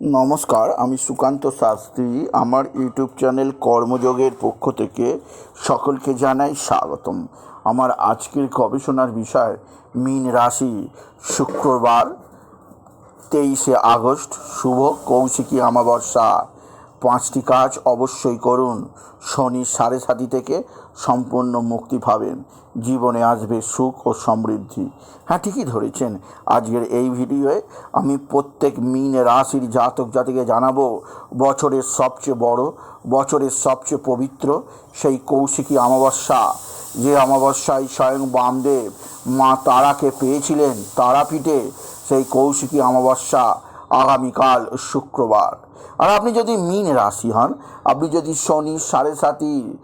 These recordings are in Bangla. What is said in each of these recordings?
নমস্কার, আমি সুকান্ত শাস্ত্রী। আমার ইউটিউব চ্যানেল কর্মযোগের পক্ষ থেকে সকলকে জানাই স্বাগতম। আমার আজকের গবেষণার বিষয়, মীন রাশি, শুক্রবার, তেইশে আগস্ট। শুভ কৌশিকী অমাবস্যা। পাঁচটি কাজ অবশ্যই করুন। শনি সাড়ে সাতি থেকে সম্পূর্ণ মুক্তি পাবেন। জীবনে আসবে সুখ ও সমৃদ্ধি। হ্যাঁ ঠিকই ধরেছেন। আজকের এই ভিডিওয়ে আমি প্রত্যেক মিন রাশির জাতক জাতিকে জানাব, বছরের সবচেয়ে বড়, বছরের সবচেয়ে পবিত্র, সেই কৌশিকী অমাবস্যা। যে অমাবস্যায় স্বয়ং বামদেব মা তারাকে পেয়েছিলেন তারাপীঠে, সেই কৌশিকী অমাবস্যা। আগামীকাল শুক্রবার। আর আপনি যদি মীন রাশি হন, আপনি যদি শনি সাড়ে সাতি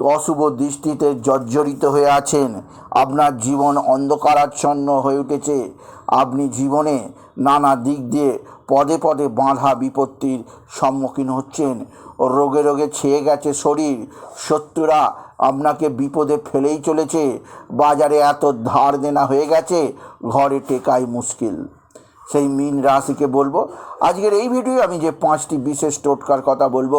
অশুভ দৃষ্টিতে জর্জরিত হয়ে আছেন, আপনার জীবন অন্ধকারাচ্ছন্ন হয়ে উঠেছে, আপনি জীবনে নানা দিক দিয়ে পদে পদে বাঁধা বিপত্তির সম্মুখীন হচ্ছেন, রোগে রোগে ছেয়ে গেছে শরীর, শত্রুরা আপনাকে বিপদে ফেলেই চলেছে, বাজারে এত ধার দেনা হয়ে গেছে, ঘরে টেকাই মুশকিল। সেই মীন রাশিকে বলব। আজকের এই ভিডিও আমি যে পাঁচটি বিশেষ টোটকার কথা বলব,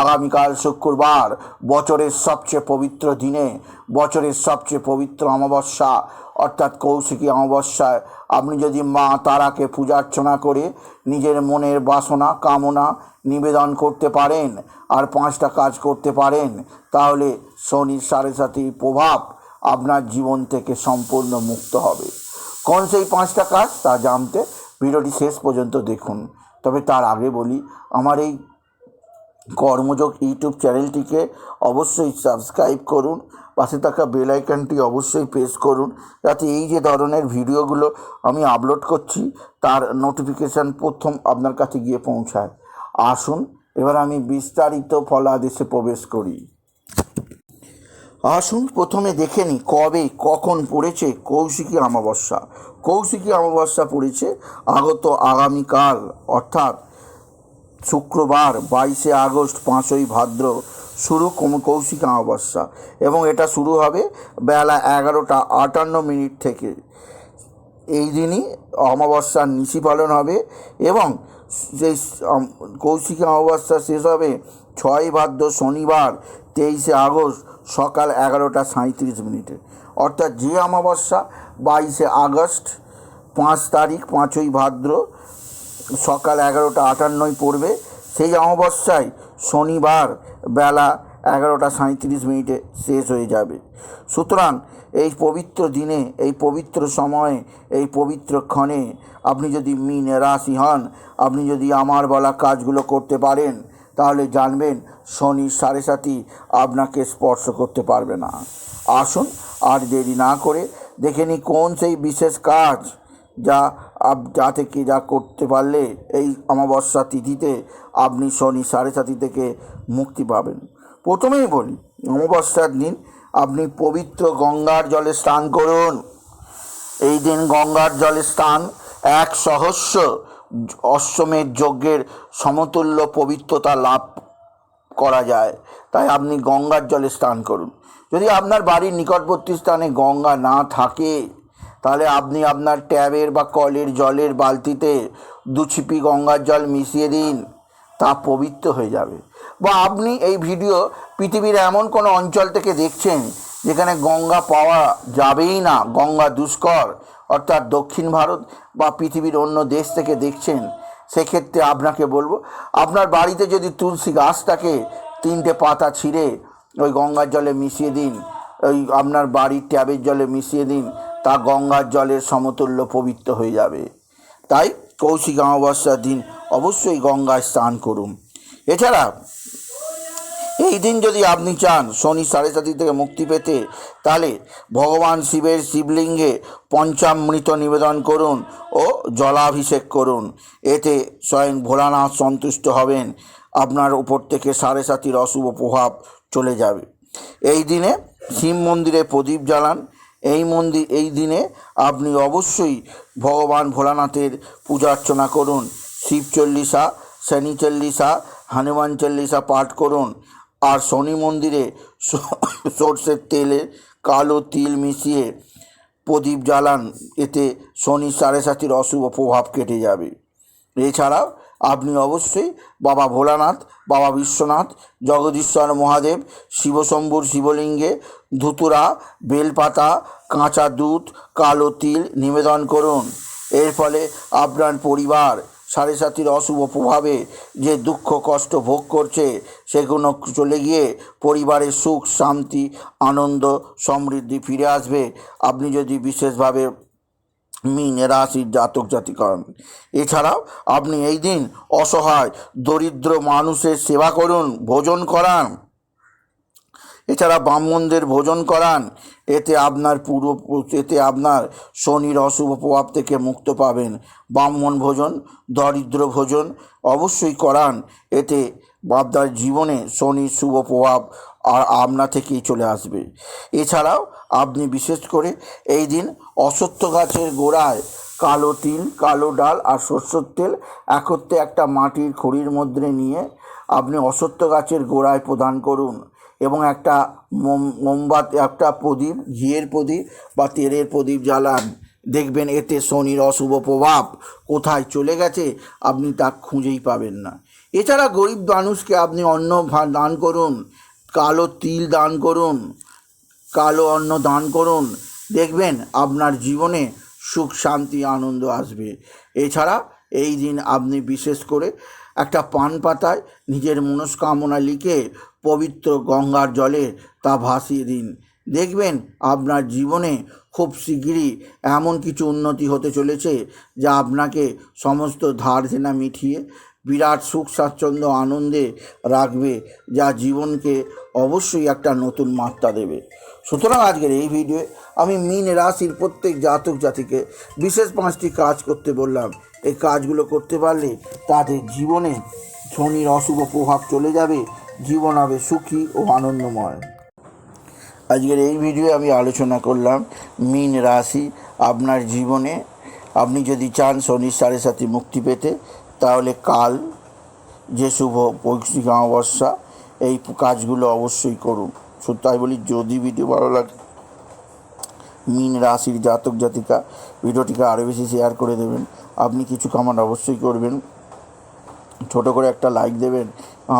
আগামীকাল শুক্রবার, বছরের সবচেয়ে পবিত্র দিনে, বছরের সবচেয়ে পবিত্র অমাবস্যা, অর্থাৎ কৌশিকী অমাবস্যায়। আপনি যদি মা তারাকে পূজা অর্চনা করে নিজের মনের বাসনা, কামনা নিবেদন করতে পারেন আর পাঁচটা কাজ করতে পারেন, তাহলে শনির সাড়ে সাতির প্রভাব আপনার জীবন থেকে সম্পূর্ণ মুক্ত হবে। কোন সেই পাঁচটা কাজ তা জানতে ভিডিওটি শেষ পর্যন্ত দেখুন। তবে তার আগে বলি, আমার এই কর্মযোগ ইউটিউব চ্যানেলটিকে অবশ্যই সাবস্ক্রাইব করুন, পাশে থাকা বেল আইকনটি অবশ্যই প্রেস করুন, যাতে এই যে ধরনের ভিডিওগুলো আমি আপলোড করছি, তার নোটিফিকেশান প্রথম আপনার কাছে গিয়ে পৌঁছায়। আসুন, এবার আমি বিস্তারিত ফলাদেশে প্রবেশ করি। আসুন প্রথমে দেখে নিই কবে, কখন পড়েছে কৌশিকী অমাবস্যা। কৌশিকী অমাবস্যা পড়েছে আগত আগামীকাল, অর্থাৎ শুক্রবার, বাইশে আগস্ট, পাঁচই ভাদ্র। শুরু কৌশিক অমাবস্যা এবং এটা শুরু হবে বেলা এগারোটা আটান্ন মিনিট থেকে। এই দিনই অমাবস্যার নিশি পালন হবে এবং সেই কৌশিকী অমাবস্যা শেষ হবে ছয় ভাদ্র শনিবার, তেইশে আগস্ট সকাল এগারোটা সাঁত্রিশ মিনিটে। অর্থাৎ যে অমাবস্যা, বাইশে আগস্ট, পাঁচ তারিখ, পাঁচই ভাদ্র, সকাল এগারোটা আটান্নয় পড়বে। সেই অমাবস্যায় শনিবার বেলা এগারোটা সাঁত্রিশ মিনিটে শেষ হয়ে যাবে। সুতরাং এই পবিত্র দিনে, এই পবিত্র সময়ে, এই পবিত্র ক্ষণে আপনি যদি মিন রাশি হন, আপনি যদি আমার বলা কাজগুলো করতে পারেন তাহলে জানবেন শনি সাড়ে সাতি আপনাকে স্পর্শ করতে পারবে না। আসুন আর দেরি না করে দেখে নিই কোন সেই বিশেষ কাজ যা আপ, যা থেকে যা করতে পারলে এই অমাবস্যা তিথিতে আপনি শনি সাড়ে সাতি থেকে মুক্তি পাবেন। প্রথমেই বলি, অমাবস্যার দিন আপনি পবিত্র গঙ্গার জলে স্নান করুন। এই দিন গঙ্গার জলে স্নান এক সহস্র অশ্বমেধ যজ্ঞের সমতুল্য পবিত্রতা লাভ করা যায়, তাই আপনি গঙ্গার জলে স্নান করুন। যদি আপনার বাড়ির নিকটবর্তী স্থানে গঙ্গা না থাকে, তাহলে আপনি আপনার ট্যাবের বা কলের জলের বালতিতে দু ছিপি গঙ্গার জল মিশিয়ে দিন, তা পবিত্র হয়ে যাবে। বা আপনি এই ভিডিও পৃথিবীর এমন কোনো অঞ্চল থেকে দেখছেন যেখানে গঙ্গা পাওয়া যাবেই না, গঙ্গা দুষ্কর, অর্থাৎ দক্ষিণ ভারত বা পৃথিবীর অন্য দেশ থেকে দেখছেন, সেক্ষেত্রে আপনাকে বলব, আপনার বাড়িতে যদি তুলসী গাছ থাকে, তিনটে পাতা ছিঁড়ে ওই গঙ্গার জলে মিশিয়ে দিন, ওই আপনার বাড়ির ট্যাবের জলে মিশিয়ে দিন, তা গঙ্গার জলের সমতুল্য পবিত্র হয়ে যাবে। তাই কৌশিক অমাবস্যার দিন অবশ্যই গঙ্গায় স্নান করুন। এছাড়া এই দিন যদি আপনি চান শনি সাড়ে সাতি থেকে মুক্তি পেতে, তাহলে ভগবান শিবের শিবলিঙ্গে পঞ্চামৃত নিবেদন করুন ও জলাভিষেক করুন। এতে স্বয়ং ভোলানাথ সন্তুষ্ট হবেন। আপনার উপর থেকে সাড়ে সাতির অশুভ প্রভাব চলে যাবে। এই দিনে শিব মন্দিরে প্রদীপ জ্বালান। এই মন্দির এই দিনে আপনি অবশ্যই ভগবান ভোলানাথের পূজা অর্চনা করুন। শিব চল্লিশা, শনি চল্লিশা, হনুমান চল্লিশা পাঠ করুন। আর শনি মন্দিরে সর্ষের তেলে কালো তিল মিশিয়ে প্রদীপ জ্বালান, এতে শনি সাড়ে সাতির অশুভ প্রভাব কেটে যাবে। এছাড়াও আপনি অবশ্যই বাবা ভোলানাথ, বাবা বিশ্বনাথ, জগদীশ্বর মহাদেব, শিবশম্ভুর শিবলিঙ্গে ধুতুরা, বেলপাতা, কাঁচা দুধ, কালো তিল নিবেদন করুন। এর ফলে আপনার পরিবার সাড়ে সাতির অশুভ প্রভাবে যে দুঃখ, কষ্ট ভোগ করছে, সেগুলো চলে গিয়ে পরিবারের সুখ, শান্তি, আনন্দ, সমৃদ্ধি ফিরে আসবে। আপনি যদি বিশেষভাবে মিন রাশির জাতক জাতিকা এছাড়াও আপনি এই দিন অসহায়, দরিদ্র মানুষের সেবা করুন, ভোজন করান। এছাড়া ব্রাহ্মণদের ভোজন করান, এতে আপনার পুরো এতে আপনার শনির অশুভ প্রভাব থেকে মুক্ত পাবেন। ব্রাহ্মণ ভোজন, দরিদ্র ভোজন অবশ্যই করান, এতে আপনার জীবনে শনির শুভ প্রভাব আর আপনা থেকেই চলে আসবে। এছাড়াও আপনি বিশেষ করে এই দিন অসত্য গাছের গোড়ায় কালো তিল, কালো ডাল আর সরষের তেল একত্রে একটা মাটির খড়ির মধ্যে নিয়ে আপনি অসত্য গাছের গোড়ায় প্রদান করুন। এবং একটা মোম, মোমবাতি, একটা প্রদীপ, ঘিয়ের প্রদীপ বা তেলের প্রদীপ জ্বালান। দেখবেন এতে শনির অশুভ প্রভাব কোথায় চলে গেছে আপনি তা খুঁজেই পাবেন না। এছাড়া গরিব মানুষকে আপনি অন্ন দান করুন, কালো তিল দান করুন, কালো অন্ন দান করুন, দেখবেন আপনার জীবনে সুখ, শান্তি, আনন্দ আসবে। এছাড়া এই দিন আপনি বিশেষ করে একটা পান পাতায় নিজের মনস্কামনা লিখে পবিত্র গঙ্গার জলে তা ভাসিয়ে দিন। দেখবেন আপনার জীবনে খুব শিগগিরই এমন কিছু উন্নতি হতে চলেছে যা আপনাকে সমস্ত ধার দেনা মিটিয়ে বিরাট সুখ, স্বাচ্ছন্দ্য, আনন্দে রাখবে, যা জীবনকে অবশ্যই একটা নতুন মাত্রা দেবে। সুতরাং আজকের এই ভিডিওয়ে আমি মিন রাশির প্রত্যেক জাতক জাতিকে বিশেষ পাঁচটি কাজ করতে বললাম। এই কাজগুলো করতে পারলে তাদের জীবনে শনির অশুভ প্রভাব চলে যাবে, জীবন হবে সুখী ও আনন্দময়। আজকের এই ভিডিওয়ে আমি আলোচনা করলাম মিন রাশি, আপনার জীবনে আপনি যদি চান শনির সাড়ে সাথে মুক্তি পেতে তাহলে কাল যে শুভ পৈশিক অমাবস্যা, এই কাজগুলো অবশ্যই করুন। তাই বলি, যদি ভিডিও ভালো লাগে, মিন রাশির জাতক জাতিকা, ভিডিওটিকে আরও বেশি শেয়ার করে দেবেন। আপনি কিছু কামান অবশ্যই করবেন। ছোট করে একটা লাইক দেবেন।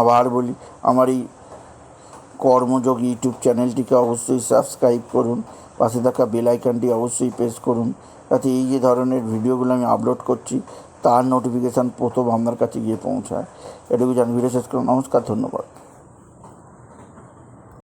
আবার বলি, আমার এই কর্মযোগ ইউটিউব চ্যানেলটিকে অবশ্যই সাবস্ক্রাইব করুন। পাশে থাকা বেল আইকনটি অবশ্যই প্রেস করুন। যাতে এই যে ধরনের ভিডিওগুলো আমি আপলোড করছি তার নোটিফিকেশান প্রথম আপনার কাছে গিয়ে পৌঁছায়। এটুকু জানি ভিডিও শেষ করুন নমস্কার ধন্যবাদ।